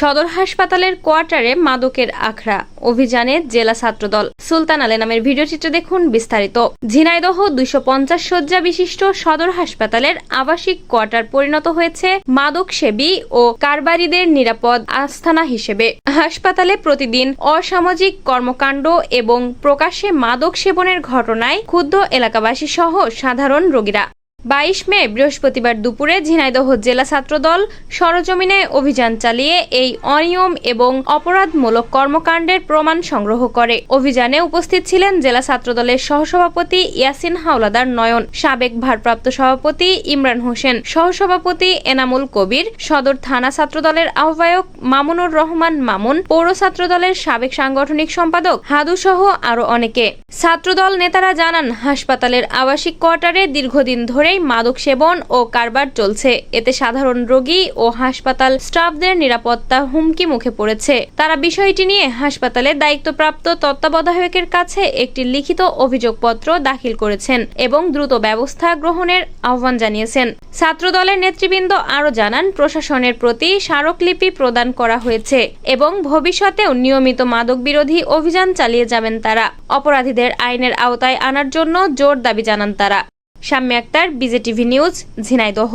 সদর হাসপাতালের কোয়ার্টারে মাদকের আখড়া। অভিযানে জেলা ছাত্রদল সুলতান আলে নামের ভিডিও চিত্র দেখুন বিস্তারিত। ঝিনাইদহ দুইশো পঞ্চাশ শয্যা বিশিষ্ট সদর হাসপাতালের আবাসিক কোয়ার্টার পরিণত হয়েছে মাদক সেবী ও কারবারিদের নিরাপদ আস্থানা হিসেবে। হাসপাতালে প্রতিদিন অসামাজিক কর্মকাণ্ড এবং প্রকাশ্যে মাদক সেবনের ঘটনায় ক্ষুব্ধ এলাকাবাসী সহ সাধারণ রোগীরা। বাইশ মে, বৃহস্পতিবার দুপুরে ঝিনাইদহ জেলা ছাত্রদল সরজমিনে অভিযান চালিয়ে এই অনিয়ম এবং অপরাধমূলক কর্মকাণ্ডের প্রমাণ সংগ্রহ করে। অভিযানে উপস্থিত ছিলেন জেলা ছাত্রদলের সহসভাপতি ইয়াসিন হাওলাদার নয়ন, সাবেক ভারপ্রাপ্ত সভাপতি ইমরান হোসেন, সহসভাপতি এনামুল কবির, সদর থানা ছাত্রদলের আহ্বায়ক মামুনুর রহমান মামুন, পৌর ছাত্রদলের সাবেক সাংগঠনিক সম্পাদক হাদু সহ আরও অনেকে। ছাত্রদল নেতারা জানান, হাসপাতালের আবাসিক কোয়ার্টারে দীর্ঘদিন ধরেই মাদক সেবন ও কারবার চলছে। এতে সাধারণ রোগী ও হাসপাতাল স্টাফদের নিরাপত্তা হুমকি মুখে পড়েছে। তারা বিষয়টি নিয়ে হাসপাতালের দায়িত্বপ্রাপ্ত তত্ত্বাবধায়কের কাছে একটি লিখিত অভিযোগপত্র দাখিল করেছেন এবং দ্রুত ব্যবস্থা গ্রহণের আহ্বান জানিয়েছেন। ছাত্রদলের নেতৃবৃন্দ আরও জানান, প্রশাসনের প্রতি স্মারকলিপি প্রদান করা হয়েছে এবং ভবিষ্যতেও নিয়মিত মাদক বিরোধী অভিযান চালিয়ে যাবেন তারা। অপরাধীদের আইনের আওতায় আনার জন্য জোর দাবি জানান তারা। Shammi Akter BJTV news Jhenaidah.